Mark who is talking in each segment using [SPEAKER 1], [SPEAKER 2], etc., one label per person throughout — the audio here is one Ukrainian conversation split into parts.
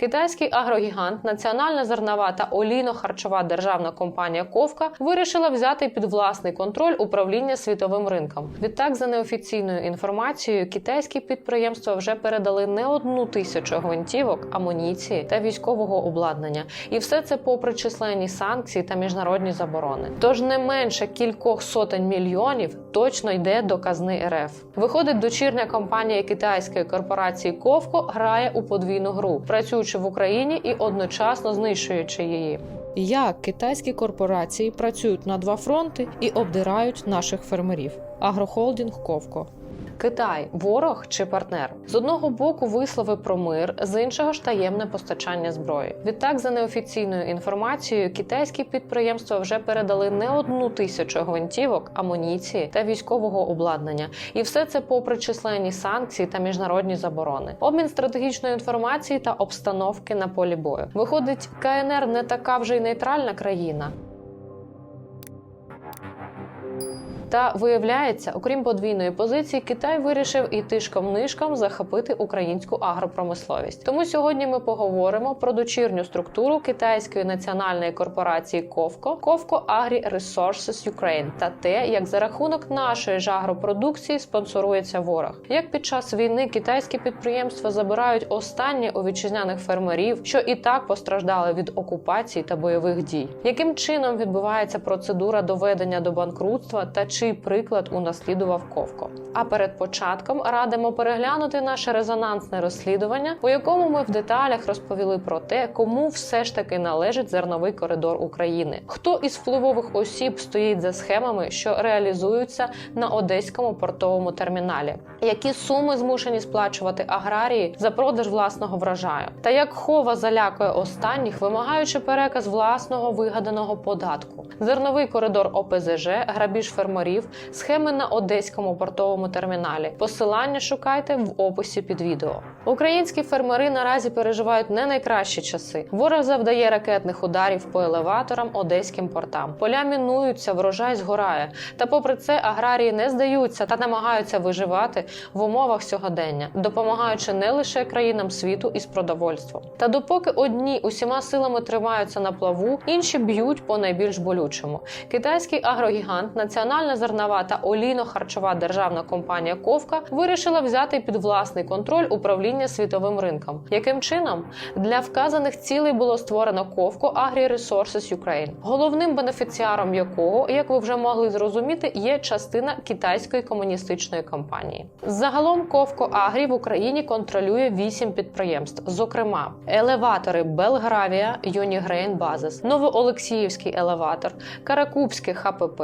[SPEAKER 1] Китайський агрогігант, національна зернова та олійно-харчова державна компанія Ковка вирішила взяти під власний контроль управління світовим ринком. Відтак, за неофіційною інформацією, китайські підприємства вже передали не одну тисячу гвинтівок, амуніції та військового обладнання, і все це попри численні санкції та міжнародні заборони. Тож не менше кількох сотень мільйонів точно йде до казни РФ. Виходить, дочірня компанія китайської корпорації Ковко грає у подвійну гру, працюючи в Україні і одночасно знищуючи її. Як китайські корпорації працюють на два фронти і обдирають наших фермерів? Агрохолдинг Ковко. Китай ворог чи партнер з одного боку вислови про мир, з іншого ж таємне постачання зброї. Відтак, за неофіційною інформацією, китайські підприємства вже передали не одну тисячу гвинтівок, амуніції та військового обладнання, і все це попри численні санкції та міжнародні заборони. Обмін стратегічної інформації та обстановки на полі бою. Виходить, КНР не така вже й нейтральна країна. Та виявляється, окрім подвійної позиції, Китай вирішив і тишком-нишком захопити українську агропромисловість. Тому сьогодні ми поговоримо про дочірню структуру китайської національної корпорації Ковко Ковко Agri Resources Ukraine та те, як за рахунок нашої ж агропродукції спонсорується ворог. Як під час війни китайські підприємства забирають останнє у вітчизняних фермерів, що і так постраждали від окупації та бойових дій. Яким чином відбувається процедура доведення до банкрутства та чий приклад унаслідував Ковко? А перед початком радимо переглянути наше резонансне розслідування, у якому ми в деталях розповіли про те, кому все ж таки належить зерновий коридор України, хто із впливових осіб стоїть за схемами, що реалізуються на одеському портовому терміналі, які суми змушені сплачувати аграрії за продаж власного врожаю, та як хова залякує останніх, вимагаючи переказ власного вигаданого податку, зерновий коридор ОПЗЖ, грабіж фермерів, схеми на одеському портовому терміналі. Посилання шукайте в описі під відео. Українські фермери наразі переживають не найкращі часи. Ворог завдає ракетних ударів по елеваторам, одеським портам. Поля мінуються, врожай згорає. Та, попри це, аграрії не здаються та намагаються виживати в умовах сьогодення, допомагаючи не лише країнам світу із продовольством. Та допоки одні усіма силами тримаються на плаву, інші б'ють по найбільш болючому. Китайський агрогігант, національна зернова та олійно-харчова державна компанія Ковка вирішила взяти під власний контроль управління світовим ринком. Яким чином для вказаних цілей було створено Ковко Agri Resources Ukraine, головним бенефіціаром якого, як ви вже могли зрозуміти, є частина китайської комуністичної компанії. Загалом Ковко Агрі в Україні контролює вісім підприємств, зокрема елеватори Белгравія, Юнігрейн Базис, Новоолексіївський елеватор, Каракубський ХПП,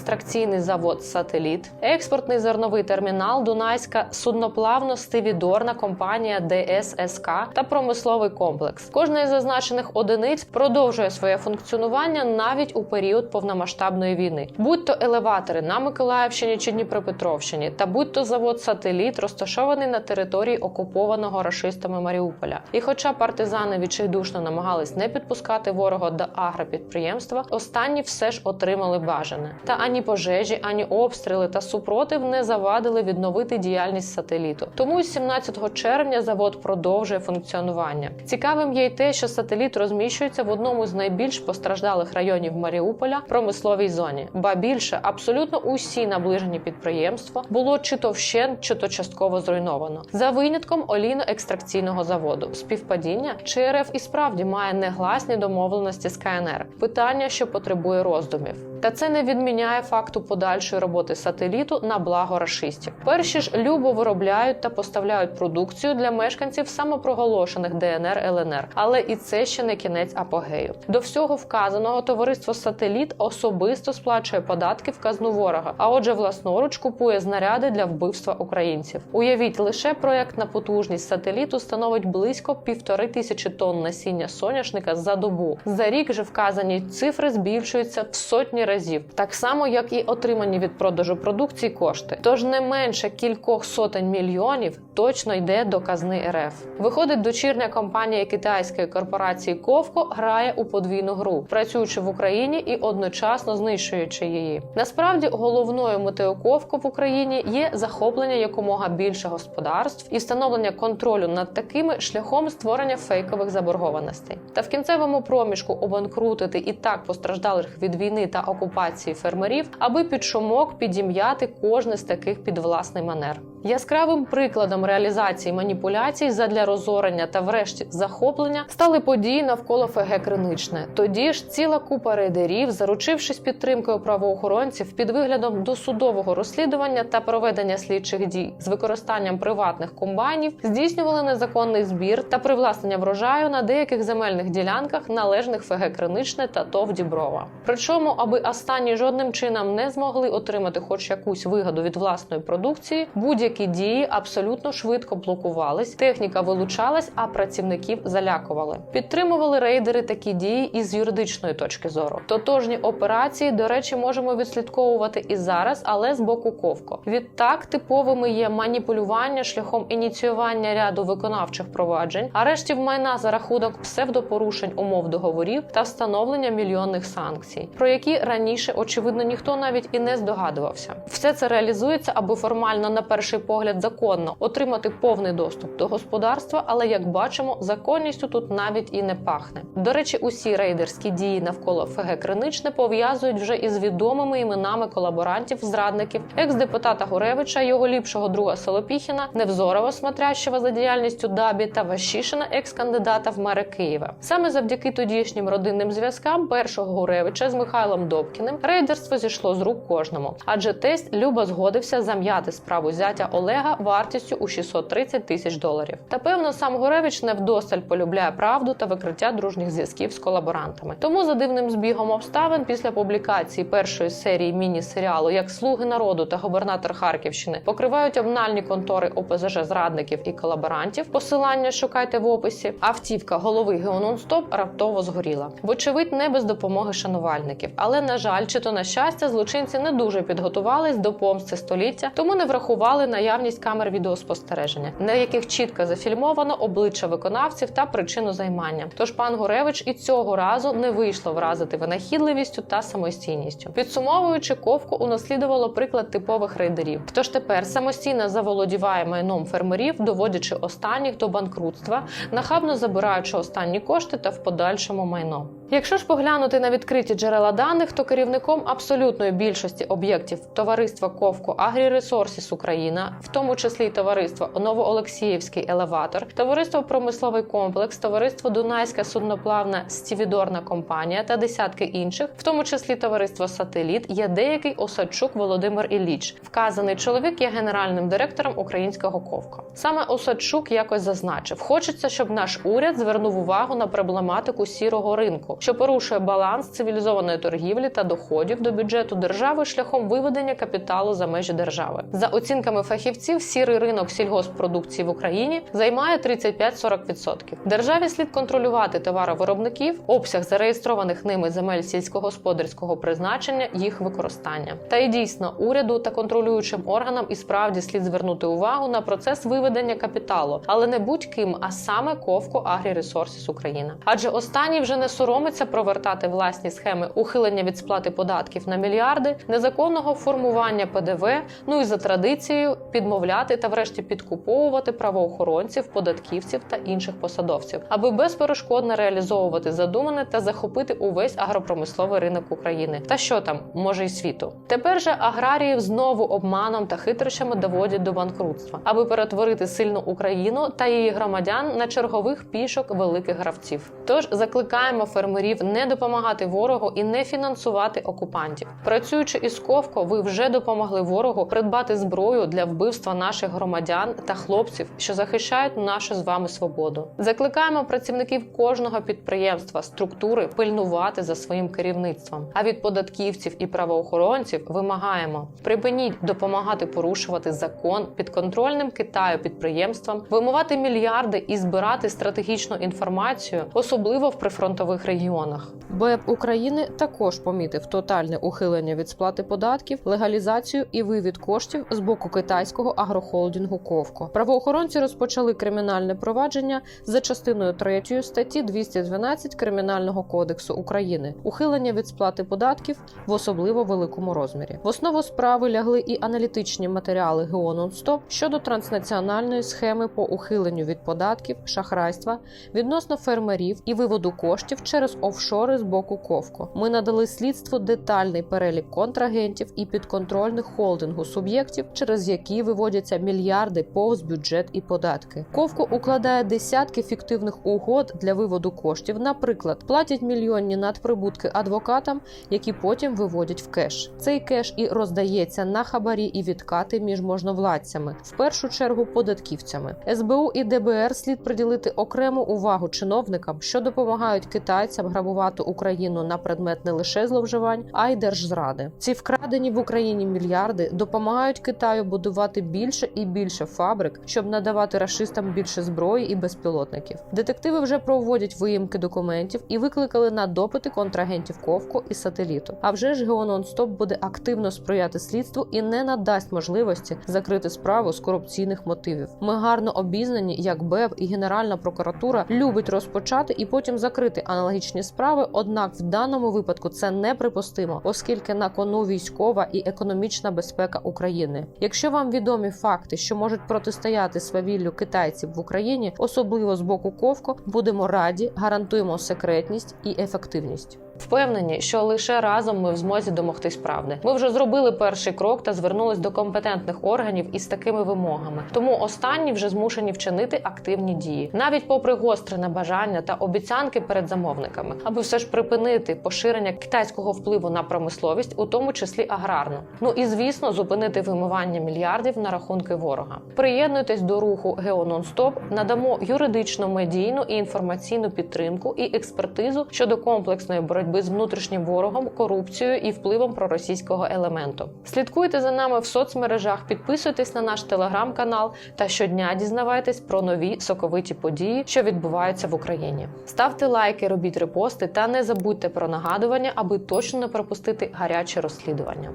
[SPEAKER 1] олійно-екстракційний завод Сателіт, експортний зерновий термінал, Дунайська судноплавно-стивідорна компанія ДССК та промисловий комплекс. Кожна із зазначених одиниць продовжує своє функціонування навіть у період повномасштабної війни, будь то елеватори на Миколаївщині чи Дніпропетровщині, та будь то завод Сателіт, розташований на території окупованого рашистами Маріуполя. І хоча партизани відчайдушно намагались не підпускати ворога до агропідприємства, останні все ж отримали бажане. Та ані пожежі, ані обстріли та супротив не завадили відновити діяльність сателіту. Тому 17 червня завод продовжує функціонування. Цікавим є й те, що сателіт розміщується в одному з найбільш постраждалих районів Маріуполя промисловій зоні. Ба більше абсолютно усі наближені підприємства було чи то вщент, чи то частково зруйновано за винятком олійно-екстракційного заводу. Співпадіння чи РФ і справді має негласні домовленості з КНР. Питання, що потребує роздумів. Та це не відміняє факту подальшої роботи сателіту на благо рашистів. Перші ж любо виробляють та поставляють продукцію для мешканців самопроголошених ДНР ЛНР. Але і це ще не кінець апогею. До всього вказаного товариство Сателіт особисто сплачує податки в казну ворога, а отже, власноруч купує знаряди для вбивства українців. Уявіть, лише проєктна потужність сателіту становить близько півтори тисячі тонн насіння соняшника за добу. За рік же вказані цифри збільшуються в сотні разів, так само як і отримані від продажу продукції кошти. Тож не менше кількох сотень мільйонів точно йде до казни РФ. Виходить, дочірня компанія китайської корпорації Ковко грає у подвійну гру, працюючи в Україні і одночасно знищуючи її. Насправді головною метою Ковко в Україні є захоплення якомога більше господарств і встановлення контролю над такими шляхом створення фейкових заборгованостей. Та в кінцевому проміжку обанкрутити і так постраждалих від війни та окупації фермерів, аби під шумок підім'яти кожне з таких під власний манер. Яскравим прикладом реалізації маніпуляцій задля розорення та, врешті, захоплення стали події навколо ФГ Криничне. Тоді ж ціла купа рейдерів, заручившись підтримкою правоохоронців під виглядом досудового розслідування та проведення слідчих дій з використанням приватних комбайнів, здійснювали незаконний збір та привласнення врожаю на деяких земельних ділянках, належних ФГ Криничне та ТОВ Діброва. Причому, аби останні жодним чином не змогли отримати хоч якусь вигоду від власної продукції, будь-які дії абсолютно швидко блокувались, техніка вилучалась, а працівників залякували. Підтримували рейдери такі дії із юридичної точки зору. Тотожні операції, до речі, можемо відслідковувати і зараз, але з боку Ковко. Відтак типовими є маніпулювання шляхом ініціювання ряду виконавчих проваджень, арештів майна за рахунок псевдопорушень умов договорів та встановлення мільйонних санкцій, про які раніше очевидно ніхто навіть і не здогадувався. Все це реалізується, аби формально на перший погляд законно отримати повний доступ до господарства, але як бачимо, законністю тут навіть і не пахне. До речі, усі рейдерські дії навколо ФГ Криничне пов'язують вже із відомими іменами колаборантів, зрадників, екс-депутата Гуревича, його ліпшого друга Солопіхіна, Невзорова, смотрящого за діяльністю Дабі та Ващишина, екс-кандидата в мери Києва. Саме завдяки тодішнім родинним зв'язкам першого Гуревича з Михайлом Добкіним рейдерство зійшло з рук кожному, адже тесть любо згодився зам'яти справу зятя Олега вартістю у 630 тисяч доларів. Та певно, сам Гуревич невдосталь полюбляє правду та викриття дружніх зв'язків з колаборантами. Тому за дивним збігом обставин після публікації першої серії міні-серіалу як слуги народу та губернатор Харківщини покривають обнальні контори ОПЗЖ зрадників і колаборантів. Посилання шукайте в описі. Автівка голови Геононстоп раптово згоріла. Вочевидь, не без допомоги шанувальників. Але на жаль, чи то на щастя, злочинці не дуже підготувались до помсти століття, тому не врахували наявність камер відеоспостереження, на яких чітко зафільмовано обличчя виконавців та причину займання. Тож пан Гуревич і цього разу не вийшло вразити винахідливістю та самостійністю. Підсумовуючи, ковку унаслідувало приклад типових рейдерів. Тож тепер самостійно заволодіває майном фермерів, доводячи останніх до банкрутства, нахабно забираючи останні кошти та в подальшому майно. Якщо ж поглянути на відкриті джерела даних, то керівником абсолютної більшості об'єктів товариства Ковко Агріресорсіс Україна, в тому числі й товариство Новоолексіївський елеватор, товариство Промисловий комплекс, товариство Дунайська судноплавна стівідорна компанія та десятки інших, в тому числі товариство Сателіт, є деякий Осадчук Володимир Ілліч. Вказаний чоловік є генеральним директором українського Ковко. Саме Осадчук якось зазначив: хочеться, щоб наш уряд звернув увагу на проблематику сірого ринку, що порушує баланс цивілізованої торгівлі та доходів до бюджету держави шляхом виведення капіталу за межі держави. За оцінками фахівців, сірий ринок сільгоспродукції в Україні займає 35-40%. Державі слід контролювати товаровиробників, обсяг зареєстрованих ними земель сільськогосподарського призначення, їх використання. Та й дійсно уряду та контролюючим органам і справді слід звернути увагу на процес виведення капіталу, але не будь-ким, а саме Ковко Агріресорсіс Україна. Адже останній вже не соромиться провертати власні схеми ухилення від сплати податків на мільярди, незаконного формування ПДВ, ну і за традицією підмовляти та, врешті, підкуповувати правоохоронців, податківців та інших посадовців, аби безперешкодно реалізовувати задумане та захопити увесь агропромисловий ринок України. Та що там, може й світу. Тепер же аграріїв знову обманом та хитрощами доводять до банкрутства, аби перетворити сильну Україну та її громадян на чергових пішок великих гравців. Тож закликаємо фермерів не допомагати ворогу і не фінансувати окупантів. Працюючи із Ковко, ви вже допомогли ворогу придбати зброю для вбивства наших громадян та хлопців, що захищають нашу з вами свободу. Закликаємо працівників кожного підприємства, структури пильнувати за своїм керівництвом. А від податківців і правоохоронців вимагаємо припиніть допомагати порушувати закон підконтрольним Китаю підприємствам, вимивати мільярди і збирати стратегічну інформацію, особливо в прифронтових регіонах регіонах. БЕП України також помітив тотальне ухилення від сплати податків, легалізацію і вивід коштів з боку китайського агрохолдингу Ковко. Правоохоронці розпочали кримінальне провадження за частиною 3 статті 212 Кримінального кодексу України ухилення від сплати податків в особливо великому розмірі. В основу справи лягли і аналітичні матеріали ГО «Нонстоп» щодо транснаціональної схеми по ухиленню від податків, шахрайства відносно фермерів і виводу коштів через офшори з боку Ковко. Ми надали слідству детальний перелік контрагентів і підконтрольних холдингу суб'єктів, через які виводяться мільярди повз бюджет і податки. Ковко укладає десятки фіктивних угод для виводу коштів. Наприклад, платять мільйонні надприбутки адвокатам, які потім виводять в кеш. Цей кеш і роздається на хабарі і відкати між можновладцями, в першу чергу податківцями. СБУ і ДБР слід приділити окрему увагу чиновникам, що допомагають китайцям грабувати Україну на предмет не лише зловживань, а й держзради. Ці вкрадені в Україні мільярди допомагають Китаю будувати більше і більше фабрик, щоб надавати рашистам більше зброї і безпілотників. Детективи вже проводять виїмки документів і викликали на допити контрагентів Ковко і сателіту. А вже ж Гео Нонстоп буде активно сприяти слідству і не надасть можливості закрити справу з корупційних мотивів. Ми гарно обізнані, як БЕБ і Генеральна прокуратура любить розпочати і потім закрити аналогічні справи. Однак в даному випадку це неприпустимо, оскільки на кону військова і економічна безпека України. Якщо вам відомі факти, що можуть протистояти свавіллю китайців в Україні, особливо з боку Ковко, будемо раді, гарантуємо секретність і ефективність. Впевнені, що лише разом ми в змозі домогтись правди. Ми вже зробили перший крок та звернулись до компетентних органів із такими вимогами. Тому останні вже змушені вчинити активні дії, навіть попри гострене бажання та обіцянки перед замовниками, аби все ж припинити поширення китайського впливу на промисловість, у тому числі аграрну. Ну і звісно, зупинити вимивання мільярдів на рахунки ворога. Приєднуйтесь до руху Гео Нонстоп, надамо юридичну, медійну і інформаційну підтримку і експертизу щодо комплексної боротьби з внутрішнім ворогом, корупцією і впливом проросійського елементу. Слідкуйте за нами в соцмережах, підписуйтесь на наш телеграм-канал та щодня дізнавайтесь про нові соковиті події, що відбуваються в Україні. Ставте лайки, робіть репости та не забудьте про нагадування, аби точно не пропустити гаряче розслідування.